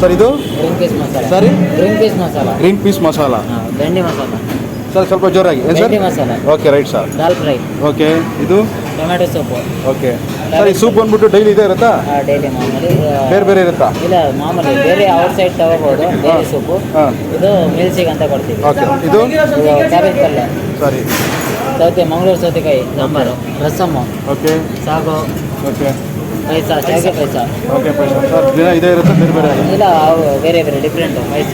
Sir ಇದು? Green peas masala. ಸರಿ green peas masala. Green peas masala. Bhindi masala. Sir ಸ್ವಲ್ಪ ಜೋರಾಗಿ. ಏನು sir? Bhindi masala. Okay right sir dal fry okay ಇದು? Tomato soup okay sir ಈ soup ಬಂದ್ಬಿಟ್ಟು daily ಇದೆ ಇರುತ್ತಾ? ಡೈಲಿ ಮಾಮೂಲಿ ಬೇರೆ ಬೇರೆ ಇರುತ್ತಾ? ಇಲ್ಲ ಮಾಮೂಲಿ ಬೇರೆ ಔಟ್ ಸೈಡ್ ತಗೋಬೋದು ಡೈಲಿ ಸೂಪು ಹಾಂ ಇದು ಮಿಲ್ಸಿಗೆ ಅಂತ ಕೊಡ್ತೀವಿ. ಓಕೆ ಇದು? ಇದು ಕ್ಯಾಬೇಜ್ ಪಲ್ಯ ಸರಿ. ಸೌತೆ ಮಂಗಳೂರು ಸೌತೆಕಾಯಿ ಸಾಂಬಾರು ರಸಮ್ಮ ಓಕೆ ಸಾಗು. ಓಕೆ ಪೈಸ ಶಾವಿಗೆ ಪೈಸ ಓಕೆ ಸರ್ ದಿನ ಇದೇ ಇರುತ್ತೆ ಬೇರೆ ಬೇರೆ ಇಲ್ಲ ಅವು ಬೇರೆ ಬೇರೆ ಡಿಫ್ರೆಂಟು ಪೈಸ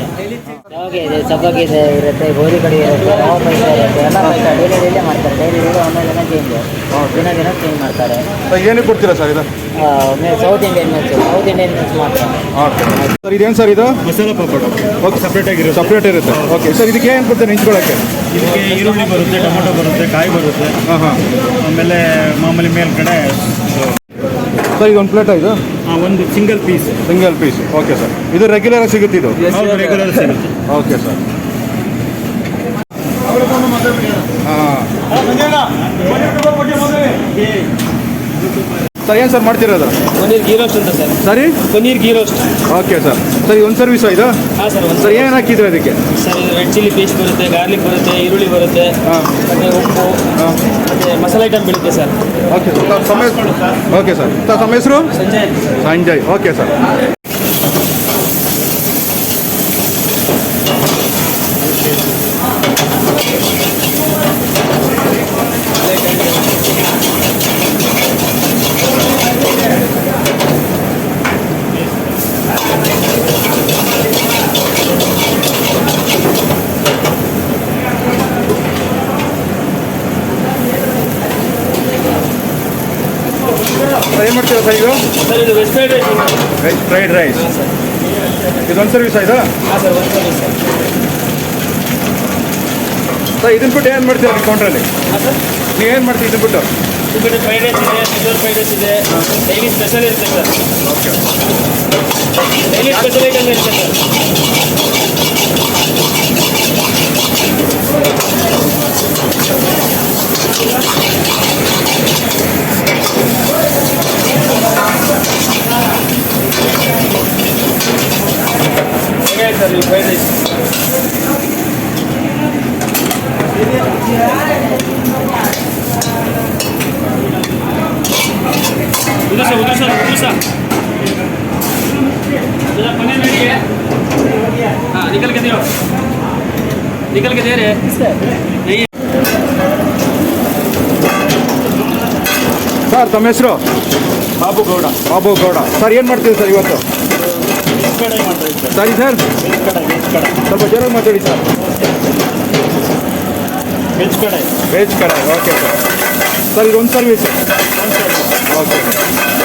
ಶಾವಿಗೆ ಇದೆ ಸಬ್ಬಕ್ಕಿ ಇದೆ ಇರುತ್ತೆ ಗೋಧಿ ಕಡಿ ಇರುತ್ತೆ ಯಾವ ಪೈಸ ಇರುತ್ತೆ ಎಲ್ಲ ಪೈಸ ಡೈಲಿ ಡೈಲಿ ಮಾಡ್ತಾರೆ. ಡೈಲಿ ಡೈಲಿ ಒಂದೊಂದು ದಿನ ಚೇಂಜ್ ದಿನ ದಿನ ಚೇಂಜ್ ಮಾಡ್ತಾರೆ. ಸರ್ ಏನಕ್ಕೆ ಕೊಡ್ತೀರಾ ಸರ್ ಇದು? South Indian meals South Indian meals ಮಾತ್ರ ಓಕೆ ಸರ್ ಇದೇನು ಸರ್ ಇದು? ಮಸಾಲ ಪಾಪಡ್. ಓಕೆ ಸಪ್ರೇಟ್ ಆಗಿರುತ್ತೆ. ಸಪ್ರೇಟ್ ಇರುತ್ತೆ. ಓಕೆ ಸರ್ ಇದಕ್ಕೆ ಏನು ಕೊಡ್ತೀರಾ ನೆಂಚ್ಕೊಳ್ಳೋಕ್ಕೆ ಇದಕ್ಕೆ ಈರುಳ್ಳಿ ಬರುತ್ತೆ ಟೊಮೊಟೊ ಬರುತ್ತೆ ಕಾಯಿ ಬರುತ್ತೆ. ಹಾಂ ಹಾಂ. ಆಮೇಲೆ ಮಾಮೂಲಿ ಮೇಲ್ಗಡೆ ಸರ್ ಇದು ಒಂದು ಪ್ಲೇಟ್ ಇದು? ಆ, ಒಂದು single piece single piece okay sir ಇದು ರೆಗ್ಯುಲರ್ ಆಗಿ ಸಿಗುತ್ತೆ ಇದು? ರೆಗ್ಯುಲರ್ ಸಿಗುತ್ತೆ. ಓಕೆ ಸರ್ ಹಾಂ. ಸರ್ ಏನು ಸರ್ ಮಾಡ್ತಿರೋದು? ಪನ್ನೀರ್ ಗೀ ರೋಸ್ಟ್ ಅಂತ ಸರ್. ಸರಿ? Paneer ghee roast. Okay sir. ಸರಿ ಒಂದು ಸರ್ವಿಸ್ ಇದು? ಹಾಂ ಸರ್ ಒಂದು ಸರ್ ಏನು ಹಾಕಿದ್ರೆ ಅದಕ್ಕೆ? ಸರ್ ಇದು ರೆಡ್ ಚಿಲ್ಲಿ ಪೇಸ್ಟ್ ಬರುತ್ತೆ ಗಾರ್ಲಿಕ್ ಬರುತ್ತೆ ಈರುಳ್ಳಿ ಬರುತ್ತೆ ಹಾಂ. ಮತ್ತು ಉಪ್ಪು ಹಾಂ. ಮತ್ತು ಮಸಾಲೆ ಐಟಮ್ ಬೀಳುತ್ತೆ ಸರ್. Okay sir. ಸರ್ ತಮ್ಮ ಹೆಸರು ಓಕೆ ಸರ್. ಸರ್ ತಮ್ಮ ಹೆಸರು? ಸಂಜಯ್. ಸಂಜಯ್. ಓಕೆ ಸರ್ ಏನು ಮಾಡ್ತೀರಾ ಸರ್ ಇದು? ಸರ್ ಇದು veg fried rice veg fried rice ಇದೊಂದು ಸರ್ವಿಸ್ ಆಯ್ತಾ? ಹಾಂ ಸರ್ ಒಂದು ಸರ್ವಿಸ್ ಸರ್. ಸರ್ ಇದನ್ನ ಬಿಟ್ಟು ಏನು ಮಾಡ್ತೀರಾ ಕೌಂಟ್ರಲ್ಲಿ ಹಾಂ ಸರ್. ನೀವು ಏನು ಮಾಡ್ತೀವಿ ಇದನ್ನ ಬಿಟ್ಟು? ಬಿಟ್ಟು ಫ್ರೈಡ್ ರೈಸ್ ಇದೆ ಸಿಲ್ವರ್ ಫ್ರೈಡ್ ರೈಸ್ ಇದೆ. ಡೈಲಿ ಸ್ಪೆಷಲ್ ಇರುತ್ತೆ sir. Okay daily special item ಇರುತ್ತೆ ಸರ್. ಹೇಗಾಯ್ತು ಸರ್ ನೀವು ಫ್ರೈಡ್ ರೈಸ್ उधर से उधर से उधर से जरा पनीर रेडी है हाँ निकल के दो निकल के दे रहे हैं नहीं ಸರ್ ತಮ್ಮ ಹೆಸರು ಬಾಬು ಗೌಡ ಬಾಬು ಗೌಡ ಸರ್ ಏನು ಮಾಡ್ತೀವಿ ಸರ್ ಇವತ್ತು ಸರಿ ಸರ್. ವೆಜ್ ಕಡೆ ವೆಜ್ ಕಡೆ ಸ್ವಲ್ಪ ಜೋರಾಗಿ ಮಾತಾಡಿ ಸರ್. ವೆಜ್ ಕಡೆ ವೆಜ್ ಕಡೆ. ಓಕೆ ಸರ್ ಸರ್ ಇದೊಂದು ಸರ್ವಿಸ್ ಓಕೆ ಸರ್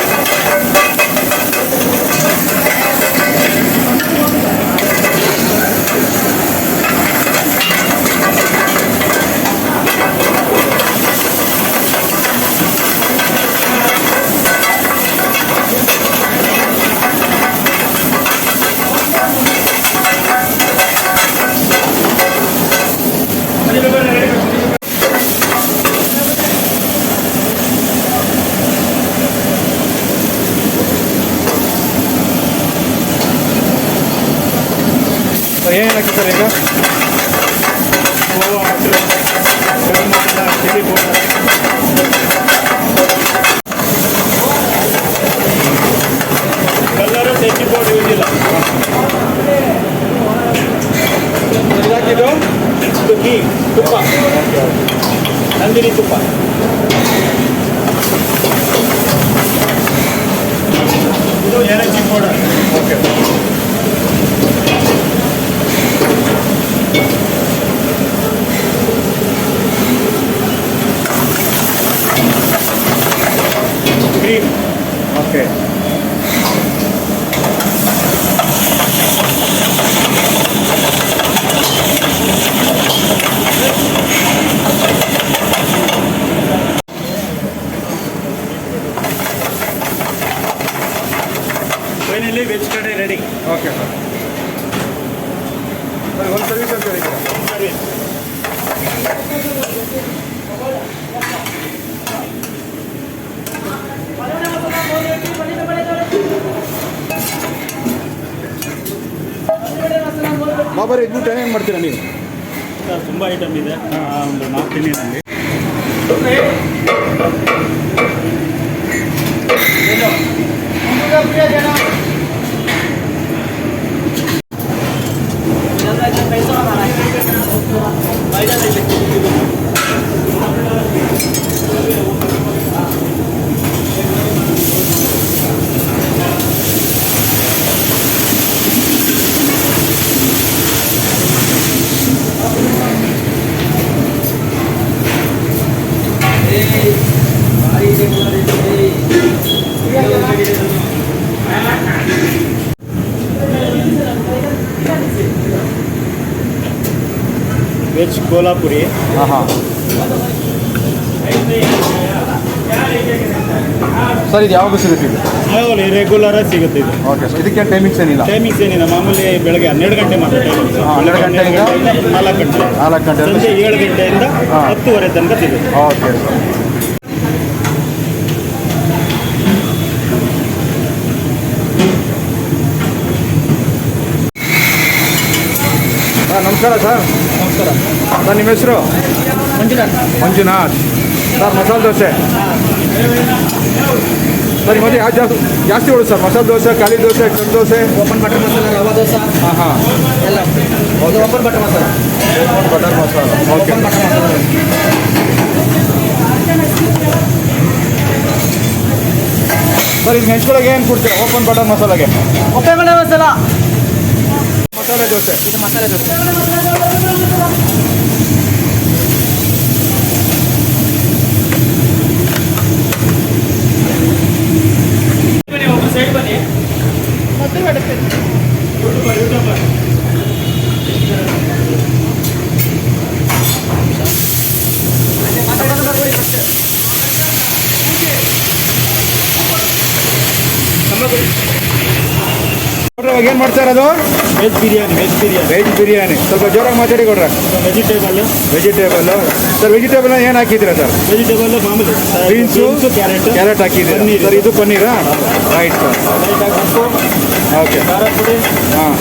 ಸರ್ ಏನು ಹಾಕಿ ಸರ್ ಈಗ ಗೋವಾ ಮಸಾಲ ಗರಂ ಮಸಾಲ ಇದು ಘೀ ತುಪ್ಪ ನಂದಿನಿ ತುಪ್ಪ ಇದು ಏಲಕ್ಕಿ ಪೌಡರ್ ಬಾಬರಿ ಇದ್ಬಿಟ್ಟು ಏನು ಮಾಡ್ತೀರಾ ನೀವು? ಸರ್ ತುಂಬ ಐಟಮ್ ಇದೆ. ಒಂದು ನಾಲ್ಕು ತಿನ್ನಿನಲ್ಲಿ ವೆಜ್ ಕೋಲಾಪುರಿ. ಹಾಂ ಹಾಂ ಸರ್ ಇದು ಯಾವಾಗ ಸಿಗುತ್ತೆ ಇದು ಯಾವಾಗಲೂ ರೆಗ್ಯುಲರಾಗಿ ಸಿಗುತ್ತೆ ಇದು. ಓಕೆ ಸರ್ ಇದಕ್ಕೆ ಟೈಮಿಂಗ್ಸ್ ಏನಿಲ್ಲ? ಟೈಮಿಂಗ್ಸ್ ಏನಿಲ್ಲ ಮಾಮೂಲಿ ಬೆಳಗ್ಗೆ ಹನ್ನೆರಡು ಗಂಟೆ ಮಾತ್ರ ಟೈಮಿಂಗ್ಸ್ ಹಾಂ, ಹನ್ನೆರಡು ಗಂಟೆಯಿಂದ ನಾಲ್ಕು ಗಂಟೆ. ನಾಲ್ಕು ಗಂಟೆ ಸಂಜೆ ಏಳು ಗಂಟೆಯಿಂದ. ಹತ್ತುವರೆ ತನಕ ಸಿಗುತ್ತೆ. ಓಕೆ ಸರ್ ಹಾಂ ನಮಸ್ಕಾರ ಸರ್. ನಮಸ್ಕಾರ. ಸರ್ ನಿಮ್ಮ ಹೆಸರು? ಮಂಜುನಾಥ್. ಮಂಜುನಾಥ್. ಸರ್ ಮಸಾಲೆ ದೋಸೆ. ಸರ್ ಮತ್ತೆ ಯಾವ ಜಾಸ್ತಿ ಜಾಸ್ತಿ ಹೊಡು ಸರ್ ಮಸಾಲೆ ದೋಸೆ ಖಾಲಿ ದೋಸೆ ಕಣ್ಣು ದೋಸೆ? ಓಪನ್ ಬಟರ್ ಮಸಾಲ ರವಾ ದೋಸೆ ಹಾಂ ಹಾಂ. ಎಲ್ಲ ಹೌದು open butter masala butter masala okay open butter masala sir ಇದು ನೆಂಚ್ಕೊಳಗೆ ಏನು ಕೊಡ್ತೀರಾ? ಓಪನ್ ಬಟರ್ ಮಸಾಲಾಗೆ ಓಪನ್ ಬಟರ್ ಮಸಾಲ ಮಸಾಲೆ ದೋಸೆ ಇದು ಮಸಾಲೆ ದೋಸೆ ಬನ್ನಿ ಒಬ್ರು ಏನು ಮಾಡ್ತಾ ಇರೋದು? Veg biryani veg biryani veg biryani ಸ್ವಲ್ಪ ಜೋರಾಗಿ ಮಾತಾಡಿ ಕೊಡ್ರ. ವೆಜಿಟೇಬಲ್ ವೆಜಿಟೇಬಲ್ ಸರ್ ವೆಜಿಟೇಬಲ್ ಏನು ಹಾಕಿದ್ದೀರಾ ಸರ್ ವೆಜಿಟೇಬಲ್ ಮಾಮೂಲಿ. ಬೀನ್ಸು ಕ್ಯಾರೆಟ್ ಕ್ಯಾರೆಟ್ ಹಾಕಿದ್ರೆ. ಸರ್ ಇದು ಪನ್ನೀರಾ? ರೈಟ್ ಸರ್ ಓಕೆ ಹಾಂ.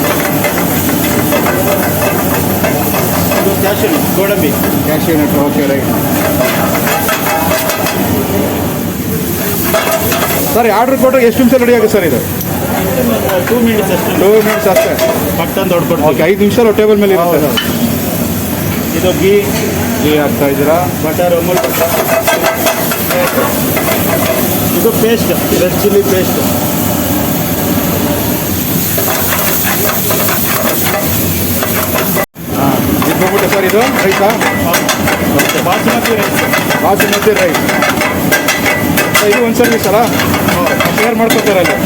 ಗೋಡಂಬಿ. Cashew nut okay right sir order ಕೊಟ್ಟರೆ ಎಷ್ಟು ನಿಮಿಷ ರೆಡಿ ಆಗುತ್ತೆ ಸರ್ ಇದು? ಟೂ ಮಿನಿಟ್ಸ್ ಅಷ್ಟೇ. ಟೂ ಮಿನಿಟ್ಸ್ ಅಷ್ಟೇ ಪಟ್ಟಂದು ಹೊಡ್ಕೊಡ್ತೀವಿ ಓಕೆ ಐದು ನಿಮಿಷ ಟೇಬಲ್ ಮೇಲೆ ಇರುತ್ತೆ ಹೌದು. ಇದು ಗೀ ಟೀ ಹಾಕ್ತಾ ಇದ್ದೀರಾ? ಬಟರ್ ಅಮೂಲ್ ಬಟರ್ ಇದು ಪೇಸ್ಟ್ ರೆಡ್ ಚಿಲ್ಲಿ ಪೇಸ್ಟ್ ಹಾಂ ಇದು ಬಂದ್ಬಿಟ್ಟು ಸರ್ ಇದು ರೈಸಾ ಬಾಸುಮತಿ ರೈಸ್ ಬಾಸುಮತಿ ರೈಸ್ ಇದು ಒಂದು ಸರ್ವಿಸ್ ಅಲ್ಲ ಶೇರ್ ಮಾಡ್ಕೊತಾರೆ ಅಲ್ಲಿ?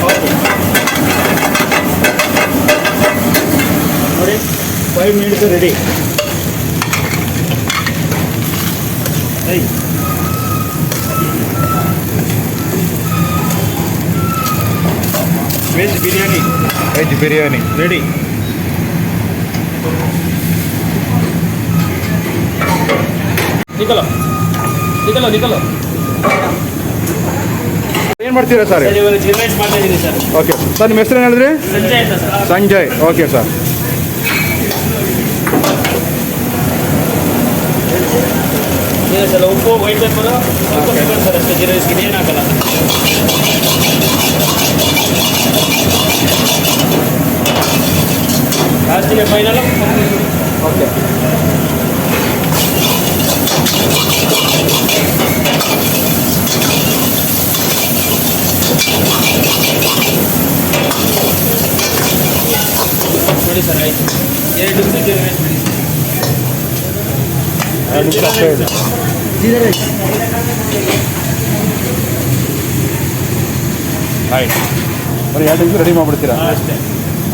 Five minutes ready I veg biryani veg biryani ready ನಿಕಲೋ ಏನು ಮಾಡ್ತೀರಾ ಸರ್ ಸರ್ ಇವಾಗ ಮಾಡ್ತಾ ಇದ್ದೀನಿ ಸರ್ ಓಕೆ ಸರ್ ನಿಮ್ಮ ಹೆಸರು ಏನು ಹೇಳಿದ್ರಿ? ಸಂಜಯ್ ಓಕೆ ಸರ್ ಏನು ಸರ್ ಉಪ್ಪು ವೈಟ್ ಪೇಪರು ಸ್ವಲ್ಪ ಪೇಪರ್ ಸರ್ ಅಷ್ಟೇ ಜೀರಾ ರೈಸ್ಗೆ ಏನು ಹಾಕಲ್ಲ ಲಾಸ್ಟಿಗೆ ಫೈನಲ್ ಓಕೆ ನೋಡಿ ಸರ್ ಆಯ್ತು ಎರಡು ನಿಮಿಷ ಜೀರಾ ರೈಸ್ ಆಯ್ತು ಬರೀ ಎರಡು ನಿಮಿಷ ರೆಡಿ ಮಾಡಿಬಿಡ್ತೀರಾ? ಅಷ್ಟೇ.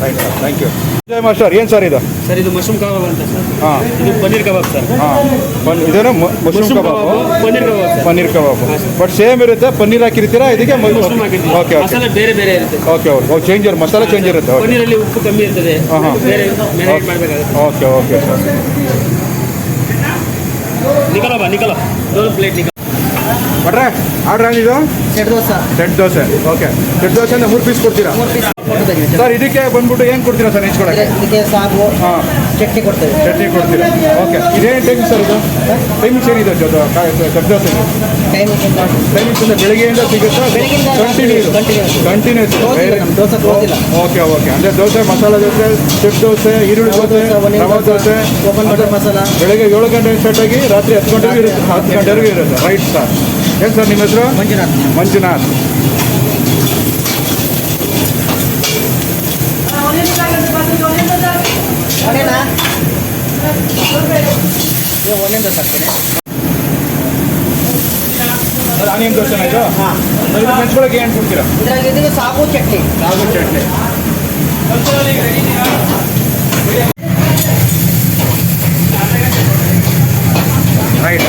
Right sir thank you Jaya master ಏನು ಸರ್ ಇದು? ಸರ್ ಇದು ಮಶ್ರೂಮ್ ಕಬಾಬ್ ಅಂತ ಸರ್ ಹಾಂ. ಇದು ಪನ್ನೀರ್ ಕಬಾಬ್ ಸರ್ ಹಾಂ. ಇದೇನು mushroom kebab paneer kebab paneer kebab but same ಇರುತ್ತೆ ಪನ್ನೀರ್ ಹಾಕಿರ್ತೀರಾ? ಇದಕ್ಕೆ ಮಶ್ರೂಮ್ ಹಾಕಿರ್ತೀವಿ. ಓಕೆ ಓಕೆ ಬೇರೆ ಬೇರೆ ಇರುತ್ತೆ okay okay change masala change ಇರುತ್ತೆ ಪನ್ನೀರಲ್ಲಿ ಉಪ್ಪು ಕಮ್ಮಿ ಇರ್ತದೆ. ಹಾ, ಹಾಂ. ಬೇರೆ ಮ್ಯಾನೇಜ್ ಮಾಡಬೇಕಾಗುತ್ತೆ. ಓಕೆ ಓಕೆ ಸರ್ ನಿಕಲ ಬಾ ನಿಕಲ ದೊಡ್ಡ ಪ್ಲೇಟ್ ಬಟ್ರೆ ಆರ್ಡ್ರ್ ಏನಿದು set dosa set dosa okay set dosa ಅಂದ್ರೆ ಮೂರು ಪೀಸ್ ಕೊಡ್ತೀರಾ? ಸರ್ ಇದಕ್ಕೆ ಬಂದ್ಬಿಟ್ಟು ಏನು ಕೊಡ್ತೀರಾ ಸರ್ ನೆಂಚ್ಕೊಳಕ್ಕೆ ಇದಕ್ಕೆ ಸಾಗು ಹಾಂ. ಚಟ್ನಿ ಕೊಡ್ತೇವೆ. ಚಟ್ನಿ ಕೊಡ್ತೀರಾ? ಓಕೆ. ಇದೇನು ಟೈಮಿಂಗ್ ಸರ್ ಇದು? ಟೈಮಿಂಗ್ಸ್ ಏನಿದೆ ಜೊತೆ ಕಟ್ ದೋಸೆ ಟೈಮಿಂಗ್ ಟೈಮಿಂಗ್ಸ್ ಅಂದರೆ ಬೆಳಿಗ್ಗೆಯಿಂದ ಸಿಗುತ್ತಾ? Continue continuous. Continuous dosa okay okay ಅಂದರೆ ದೋಸೆ ಮಸಾಲೆ ದೋಸೆ ಸೆಟ್ ದೋಸೆ ಈರುಳ್ಳಿ dosa rava dosa. Open butter masala. ಬೆಳಿಗ್ಗೆ ಏಳು ಗಂಟೆ ಸ್ಟಾರ್ಟ್ ಆಗಿ ರಾತ್ರಿ ಹತ್ತು ಗಂಟೆಗೂ ಇರುತ್ತೆ. ಹತ್ತು ಗಂಟೆವರೆಗೂ ಇರುತ್ತೆ. ರೈಟ್ ಸರ್ ಏನು ಸರ್ ನಿಮ್ಮ ಹೆಸರು? ಮಂಜುನಾಥ್. ಮಂಜುನಾಥ್ ಒಳ್ಳೆನಾ ಇದು ಒಂದೊಂದು ದೋಸೆ ಹಾಕ್ತೀನಿ ಸರ್ ಆನಿಯನ್ ದೋಸೆನಾ ಇದು ಹಾಂ ಇದು ನೆಂಚ್ಕೊಳಕ್ಕೆ ಏನು ಕೊಡ್ತೀರಾ? ಇದ್ರಾಗ ಇದೀಗ ಸಾಗು ಚಟ್ನಿ. ಸಾಗು ಚಟ್ನಿ. ರೈಟ್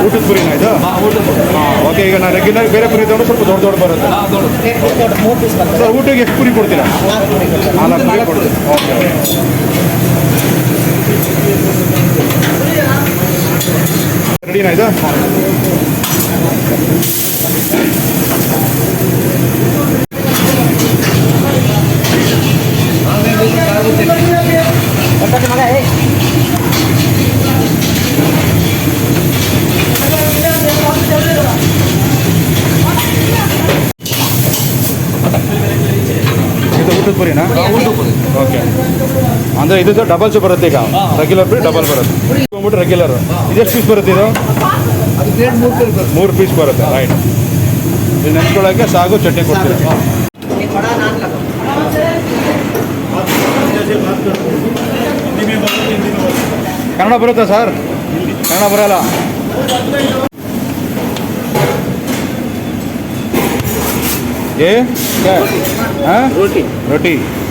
ಊಟದ ಪುರಿನಾ ಇದು ಹಾಂ ಈಗ ಬೇರೆ ಪುರಿ ತಗೊಂಡು ಸ್ವಲ್ಪ ದೊಡ್ಡ ದೊಡ್ಡ ಬರುತ್ತೆ. ಸರ್ ಊಟಕ್ಕೆ ಎಷ್ಟು ಪುರಿ ಕೊಡ್ತೀರಾ? ನಾಲ್ಕು ಪುರಿ ಕೊಡ್ತೀನಿ ಓಕೆ. ರೆಡಿನಾ ಇದು? ಓಕೆ. ಅಂದರೆ ಇದು ಡಬಲ್ಸ್ ಬರುತ್ತೆ ಈಗ. ರೆಗ್ಯುಲರ್ ಪುರಿ ಡಬಲ್ ಬರುತ್ತೆ. ಬಂದ್ಬಿಟ್ಟು ರೆಗ್ಯುಲರ್ ಇದೆಷ್ಟು ಪೀಸ್ ಬರುತ್ತೆ ಇದು? ಮೂರು ಪೀಸ್ ಬರುತ್ತೆ ರೈಟ್ ಇದು ನೆನ್ಸ್ಕೊಳ್ಳೋಕ್ಕೆ ಸಾಗು ಚಟ್ನಿ ಕೊಡ್ತೀವಿ. ಕನ್ನಡ ಬರುತ್ತಾ ಸರ್? ಕನ್ನಡ ಬರಲ್ಲ. ಏ ಹಾಂ ರೋಟಿ रोटी। ಹಾಂ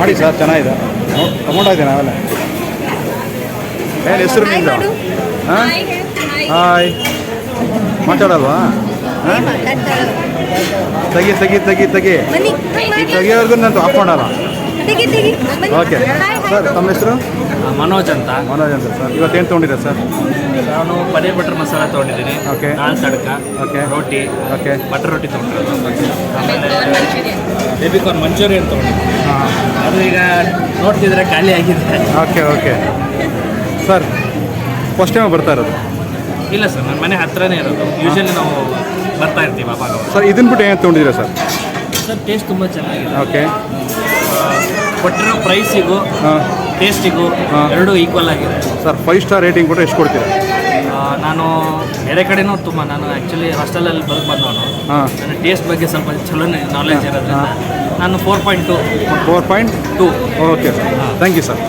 ಮಾಡಿ ಸರ್ ಚೆನ್ನಾಗಿದೆ. ತಗೊಂಡ ಇದ್ದೀನಿ ನಾವೆಲ್ಲ ಏನು ಹೆಸರು ನಿಂದು ಹಾಂ? ಹಾಯ್ ಮಾತಾಡಲ್ವಾ? ಹಾಂ ತೆಗಿ ತೆಗಿ ತೆಗಿ ತೆಗಿ. ಈ ತೆಗಿಯೋರ್ಗು ನಾನು ಆಫ್ ಮಾಡಲ್ಲ. ಓಕೆ ಸರ್ ತಮ್ಮ ಹೆಸರು? ಮನೋಜ್ ಅಂತ. ಮನೋಜ್ ಅಂತ ಸರ್. ಇವತ್ತೇನು ತೊಗೊಂಡಿರ ಸರ್? ನಾನು ಪನ್ನೀರ್ ಬಟರ್ ಮಸಾಲ ತೊಗೊಂಡಿದ್ದೀನಿ. ಓಕೆ ನಾಲ್ ತಡಕ. Okay roti. Okay butter roti ತೊಗೊಂಡಿರೋದು. ಆಮೇಲೆ ಬೇಬಿ ಕಾರ್ನ್ ಮಂಚೂರಿಯನ್ ತೊಗೊಂಡಿದ್ದೀನಿ. ಹಾಂ. ಅದು ಈಗ ನೋಡ್ತಿದ್ರೆ ಖಾಲಿ ಆಗಿದೆ. Okay okay sir first time ಬರ್ತಾ ಇರೋದು? ಇಲ್ಲ ಸರ್ ನನ್ನ ಮನೆ ಹತ್ರನೇ ಇರೋದು. ಯೂಶಲಿ ನಾವು ಬರ್ತಾ ಇರ್ತೀವಿ ಅವಾಗ. ಅವಾಗ. ಸರ್ ಇದನ್ನ ಬಿಟ್ಟು ಏನು ತೊಗೊಂಡಿದ್ದೀರಾ ಸರ್ ಸರ್ ಟೇಸ್ಟ್ ತುಂಬ ಚೆನ್ನಾಗಿದೆ. ಓಕೆ ಕೊಟ್ಟಿರೋ ಪ್ರೈಸಿಗೂ ಹಾಂ. ಟೇಸ್ಟಿಗೂ. ಎರಡೂ ಈಕ್ವಲ್ ಆಗಿದೆ. ಸರ್ ಫೈವ್ ಸ್ಟಾರ್ ರೇಟಿಂಗ್ ಕೂಡ ಎಷ್ಟು ಕೊಡ್ತೀರಾ? ಆ, ನಾನು ಬೇರೆ ಕಡೆನೂ ತುಂಬ ನಾನು ಆ್ಯಕ್ಚುಲಿ ಹಾಸ್ಟೆಲಲ್ಲಿ ಬದುಕು ಬಂದವನು. ಹಾಂ. ನನ್ನ ಟೇಸ್ಟ್ ಬಗ್ಗೆ ಸ್ವಲ್ಪ ಚಲೋ ನಾಲೆಜ್ ಇರೋದ್ರಿಂದ ನಾನು four point two four point two okay sir thank you sir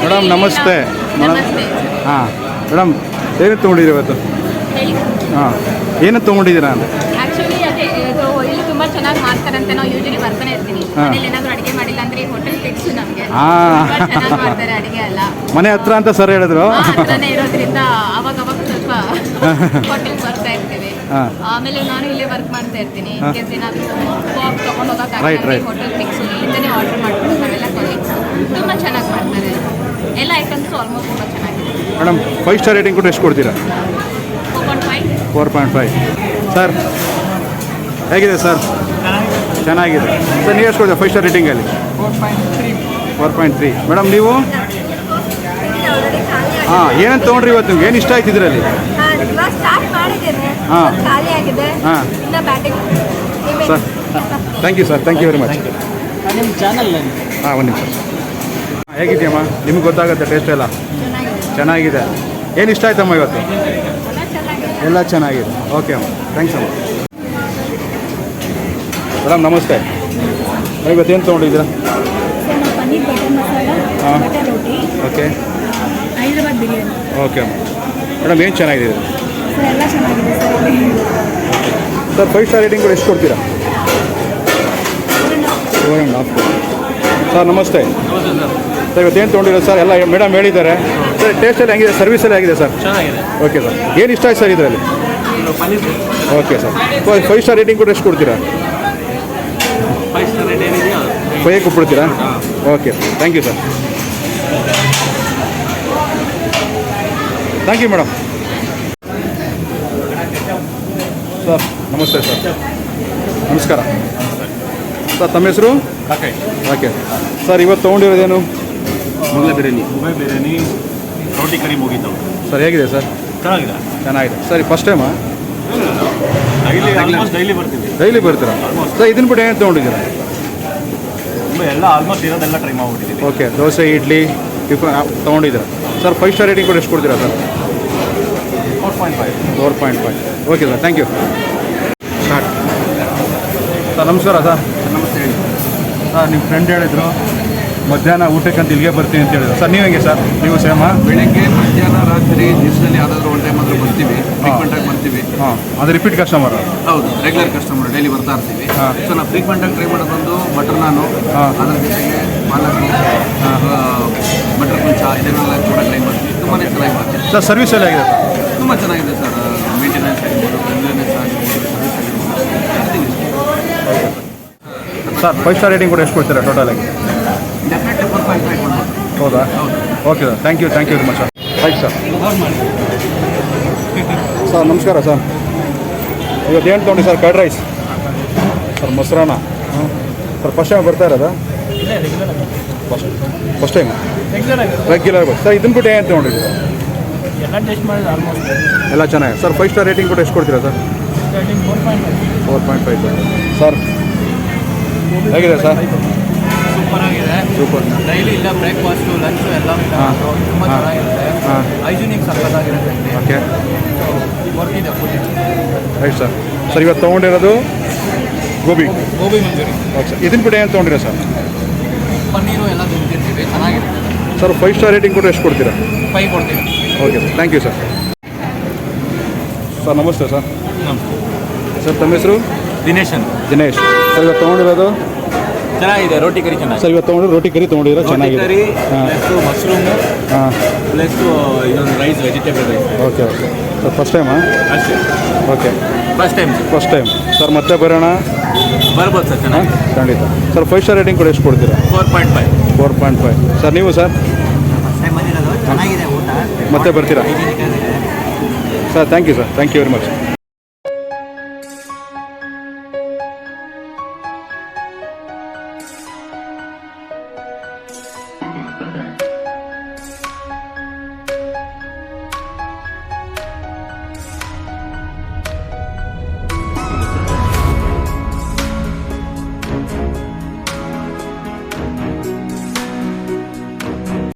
madam ನಮಸ್ತೆ. ಮೇಡಮ್ ನಮಸ್ತೆ. ಹಾಂ. ಮೇಡಮ್ ಏನು ತೊಗೊಂಡಿದ್ದೀರಿ ಇವತ್ತು? ಹೇಳಿ. ಹಾಂ. ಏನು ತೊಗೊಂಡಿದ್ದೀರಾ? ಅಂತ ಆಕ್ಚುಲಿ ಅದೇ ಇದು ಇಲ್ಲಿ ತುಂಬಾ ಚೆನ್ನಾಗಿ ಮಾಡ್ತಾರಂತೆ ನಾವು ಯೂಶಲಿ ಬರ್ತಾನೆ ಇರ್ತೀನಿ. ಮನೇಲಿ ಏನಾದ್ರು ಅಡಿಗೆ ಮಾಡಿಲ್ಲ ಅಂದ್ರೆ ಹೋಟೆಲ್ ಫಿಕ್ಸ್ ನಮಗೆ. ಚೆನ್ನಾಗಿ ಮಾಡ್ತಾರೆ ಅಡಿಗೆ ಅಲ್ಲ ಮನೆ ಹತ್ರ ಅಂತ ಸರ್ ಹೇಳಿದ್ರು? ಹತ್ರನೇ ಇರೋದ್ರಿಂದ ಅವಾಗ ಅವಾಗ ಸ್ವಲ್ಪ ಹೋಟೆಲ್ ಬರ್ತಾ ಇರ್ತೀವಿ. ಆಮೇಲೆ ನಾನು ಇಲ್ಲೇ ವರ್ಕ್ ಮಾಡ್ತಾ ಇರ್ತೀನಿ. ಕೇಸ್ ಏನಾದರೂ ವಾಕ್ ತೊಗೊಂಡು. ಹೋಗೋಕ್ಕಾಗಲಿ ಹೋಟೆಲ್ ಫಿಕ್ಸ್ ಇಲ್ಲಿಂದನೇ ಆರ್ಡರ್ ಮಾಡ್ಕೊಂಡು ನಾವೆಲ್ಲ ಕೊಲೀಗ್ಸ್ ತುಂಬ ಚೆನ್ನಾಗಿ ಮಾಡ್ತಾರೆ. ಎಲ್ಲ ಐಟಮ್ಸ್ ಆಲ್ಮೋಸ್ಟ್ ತುಂಬ ಚೆನ್ನಾಗಿದೆ. ಮೇಡಮ್ ಫೈವ್ ಸ್ಟಾರ್ ರೇಟಿಂಗ್ ಕೂಡ ಎಷ್ಟು ಕೊಡ್ತೀರಾ? ಫೋರ್ ಪಾಯಿಂಟ್ ಫೈವ್ ಸರ್ ಹೇಗಿದೆ ಸರ್ ಚೆನ್ನಾಗಿದೆ. ಸರ್ ನೀವು ಎಷ್ಟು ಕೊಡ್ತೀರಾ? ಫೈವ್ ಸ್ಟಾರ್ ರೇಟಿಂಗಲ್ಲಿ ಫೋರ್ ಪಾಯಿಂಟ್ ತ್ರೀ ಮೇಡಮ್ ನೀವು? ಹಾಂ ಏನಂತ ತೊಗೊಂಡ್ರಿ ಇವತ್ತು ನಿಮ್ಗೆ? ಏನು ಇಷ್ಟ ಆಯ್ತು ಇದರಲ್ಲಿ? ಹಾಂ. ಹಾ. ಖಾಲಿ ಹಾ. ಇನ್ನ batting sir thank you sir thank you very much ನಿಮ್ಮ ಚಾನಲ್ ಹಾಂ ಒಂದು ನಿಮಿಷ. ಹೇಗಿದೆಯಮ್ಮ ನಿಮ್ಗೆ ಗೊತ್ತಾಗುತ್ತೆ ಟೇಸ್ಟ್ ಎಲ್ಲ? ಚೆನ್ನಾಗಿದೆ. ಏನು ಇಷ್ಟ ಆಯ್ತಮ್ಮ ಇವತ್ತು? ಎಲ್ಲ ಚೆನ್ನಾಗಿದೆ. ಓಕೆ ಅಮ್ಮ. ಥ್ಯಾಂಕ್ಸ್ ಅಮ್ಮ. ಮೇಡಮ್ ನಮಸ್ತೆ. ಇವತ್ತು ಏನು ತೊಗೊಂಡಿದ್ದೀರಾ? ಪನ್ನೀರ್ ಬಟರ್ ಮಸಾಲ ಹಾಂ. Roti okay. Hyderabad biryani. Okay madam. ಏನು ಚೆನ್ನಾಗಿದೆ? ಸರ್ ಎಲ್ಲ ಚೆನ್ನಾಗಿದೆ sir sir five star rating ಕೂಡ ಎಷ್ಟು ಕೊಡ್ತೀರಾ? ಫೋರ್ ಆ್ಯಂಡ್ ಹಾಫ್ ಸರ್ ನಮಸ್ತೆ. ಸರ್ ಇವತ್ತು ಏನು ತೊಗೊಂಡಿರೋ ಸರ್ ಎಲ್ಲ ಮೇಡಮ್ ಹೇಳಿದ್ದಾರೆ. ಸರ್ ಟೇಸ್ಟ್ ಎಲ್ಲ ಹೆಂಗಿದೆ? ಸರ್ವಿಸ್ ಎಲ್ಲ ಹೇಗಿದೆ ಸರ್? ಚೆನ್ನಾಗಿದೆ. Okay sir. ಏನು ಇಷ್ಟ ಆಯ್ತು ಸರ್ ಇದರಲ್ಲಿ? Paneer okay sir. Five star rating ಕೂಡ ಎಷ್ಟು ಕೊಡ್ತೀರಾ? ಫೈವ್ ಸ್ಟಾರ್ ರೇಟ್ ಏನಿದೆಯೋ five ಕೊಟ್ಬಿಡ್ತೀರಾ? Okay thank you sir thank you madam sir ನಮಸ್ತೆ ಸರ್ ನಮಸ್ಕಾರ. ಸರ್ ತಮ್ಮ ಹೆಸರು? ಓಕೆ ಓಕೆ ಸರ್ ಇವತ್ತು ತೊಗೊಂಡಿರೋದೇನು? ಮೊದಲೇ ಬಿರಿಯಾನಿ. ಮೊಬೈಲ್ ಬಿರಿಯಾನಿ ರೋಟಿ ಕರಿ ಮುಗಿತು. ಸರ್ ಹೇಗಿದೆ ಸರ್ ಚೆನ್ನಾಗಿದೆ. ಚೆನ್ನಾಗಿದೆ. ಸರಿ ಫಸ್ಟ್ ಟೈಮಾ ಡೈಲಿ ಆಲ್ಮೋಸ್ಟ್ ಡೈಲಿ ಬರ್ತೀವಿ ಡೈಲಿ ಬರ್ತೀರಾ ಸರ್ ಇದನ್ನ ಬಿಟ್ಟು ಏನು ತೊಗೊಂಡಿದ್ದೀರಾ? ಎಲ್ಲ ಆಲ್ಮೋಸ್ಟ್ ಇರೋದೆಲ್ಲ ಟ್ರೈ ಮಾಡಿಬಿಟ್ಟಿದ್ದೀನಿ ಓಕೆ ದೋಸೆ ಇಡ್ಲಿ ಟಿಫನ್ ತೊಗೊಂಡಿದ್ದೀರಾ? ಸರ್ ಫೈವ್ ಸ್ಟಾರ್ ರೇಟಿಂಗ್ ಕೂಡ ಎಷ್ಟು ಕೊಡ್ತೀರಾ sir four point five four point five okay sir thank you start sir ನಮಸ್ಕಾರ ಸರ್ ನಮಸ್ತೆ. ಹೇಳಿ ಸರ್ ನಿಮ್ಮ ಫ್ರೆಂಡ್ ಹೇಳಿದ್ರು. ಮಧ್ಯಾಹ್ನ ಊಟಕ್ಕಂತ ಇಲ್ಲಿಗೆ ಬರ್ತೀನಿ ಅಂತ ಹೇಳಿದ್ರು. ಸರ್ ನೀವು ಹೆಂಗೆ ಸರ್? ನೀವು ಸೇಮ ಬೆಳಗ್ಗೆ ಮಧ್ಯಾಹ್ನ ರಾತ್ರಿ ದಿವಸದಲ್ಲಿ ಯಾವ್ದಾದ್ರು ಒನ್ ಟೈಮ್ ಆದ್ರೂ ಬರ್ತೀವಿ ಫ್ರೀಕ್ವೆಂಟಾಗಿ ಬರ್ತೀವಿ. ಹಾಂ. ಅದು ರಿಪೀಟ್ ಕಸ್ಟಮರ್ ಹೌದು ರೆಗ್ಯುಲರ್ ಕಸ್ಟಮರ್ ಡೈಲಿ ಬರ್ತಾ ಇರ್ತೀವಿ. ಹಾ. ಸೊ ನಾವು ಫ್ರೀಕ್ವೆಂಟ್ ಆಗಿ ಟ್ರೈ ಮಾಡೋದು ಬಂದು ಬಟರ್ ನಾನು ಹಾ. ಅದ್ರ ಜೊತೆಗೆ ಪಾಲಕ್ ಬಟರ್ ಕುಂಚ ಇದನ್ನೆಲ್ಲ ಕೂಡ ಟ್ರೈ ಮಾಡ್ತೀವಿ. ತುಂಬಾ ಚೆನ್ನಾಗಿ ಮಾಡ್ತೀವಿ ಸರ್ ಸರ್ವಿಸ್ ಎಲ್ಲ ಆಗಿದೆ ಸರ್? ತುಂಬ ಚೆನ್ನಾಗಿದೆ ಸರ್. ಮೇಂಟೆನೆನ್ಸ್ ಆಗಿರ್ಬೋದು ಕ್ಲೀನ್ನೆಸ್ ಆಗಿರ್ಬೋದು ಸರ್ವಿಸ್ ಆಗಿರ್ಬೋದು ಸರ್ ಫೈವ್ ಸ್ಟಾರ್ ರೇಟಿಂಗ್ ಕೂಡ ಎಷ್ಟು ಕೊಡ್ತೀರಾ ಟೋಟಲ್ ಹೌದಾ? Okay sir thank you thank you very much sir ಆಯ್ತು ಸರ್ ಸರ್ ನಮಸ್ಕಾರ ಸರ್ ಇವತ್ತು ಏನು ತೊಗೊಂಡು ಸರ್ ಕರ್ಡ್ ರೈಸ್ ಸರ್ ಮೊಸರನ್ನ. ಸರ್ ಫಸ್ಟ್ ಟೈಮ್ ಬರ್ತಾ ಇರೋದಾ? First first time regular sir ಇದನ್ನ ಬಿಟ್ಟು ಏನು ತೊಗೊಂಡಿದ್ದೀರ? ಎಲ್ಲ ಚೆನ್ನಾಗಿದೆ. ಸರ್ ಫೈವ್ ಸ್ಟಾರ್ ರೇಟಿಂಗ್ ಕೂಡ ಎಷ್ಟು ಕೊಡ್ತೀರಾ sir four point five sir ಹೇಗಿದೆ ಸರ್ ಡೈಲಿ ಇಲ್ಲ ಬ್ರೇಕ್ಫಾಸ್ಟು ಲಂಚು ಎಲ್ಲ. ತುಂಬ. ಚೆನ್ನಾಗಿರುತ್ತೆ. ಹೈಜಿನಿಕ್ ಸಕ್ಕತ್ತಾಗಿರುತ್ತೆ ಓಕೆ ವರ್ಕ್ ಇದೆ ಫುಲ್ ರೈಟ್ ಸರ್. ಸರ್ ಇವತ್ತು ತೊಗೊಂಡಿರೋದು ಗೋಬಿ. ಗೋಬಿ ಮಂಜೂರಿ ಓಕೆ ಸರ್. ಇದನ್ನ ಬಿಟ್ಟು ಏನು ತೊಗೊಂಡಿರೋ ಸರ್? ಪನ್ನೀರು ಎಲ್ಲ ತಿಂತಿರ್ತೀವಿ ಚೆನ್ನಾಗಿರುತ್ತೆ. ಸರ್ ಫೈವ್ ಸ್ಟಾರ್ ರೇಟಿಂಗ್ ಕೂಡ ಎಷ್ಟು ಕೊಡ್ತೀರಾ? ಫೈವ್ ಕೊಡ್ತೀವಿ. Okay sir thank you sir sir ನಮಸ್ತೆ ಸರ್. ಸರ್ ತಮ್ಮ ಹೆಸರು? ದಿನೇಶ್ ಅಂತ ದಿನೇಶ್. ಸರ್ ಇವತ್ತು ತೊಗೊಂಡಿರೋದು ಚೆನ್ನಾಗಿದೆ ರೋಟಿ ಕರಿ ಚೆನ್ನಾಗಿ ಸರ್ ಇವತ್ತು ತೊಗೊಂಡ್ರೆ ರೋಟಿ ಕರಿ ತೊಗೊಂಡಿರೋ ರೋಟಿ ಚೆನ್ನಾಗಿದೆ. ಕರಿ ಹಾಂ. ಪ್ಲಸ್ ಮಶ್ರೂಮು ಹಾಂ. ಪ್ಲಸ್ ಇದೊಂದು rice vegetable rice. Okay okay. Sir first ಟೈಮಾ ಅಷ್ಟೇ. Okay. First time first time sir ಮತ್ತೆ ಬರೋಣ? ಬರ್ಬೋದು ಸರ್ ಹಾಂ ಚೆನ್ನಾಗಿ ಖಂಡಿತ. ಸರ್ ಫೈವ್ ಸ್ಟಾರ್ ರೇಟಿಂಗ್ ಕೂಡ ಎಷ್ಟು ಕೊಡ್ತೀರಾ? Four point five four point five sir ನೀವು ಸರ್? ಬಂದಿರೋದು. ಚೆನ್ನಾಗಿದೆ ಊಟ. ಮತ್ತೆ ಬರ್ತೀರಾ? Sir thank you sir thank you very much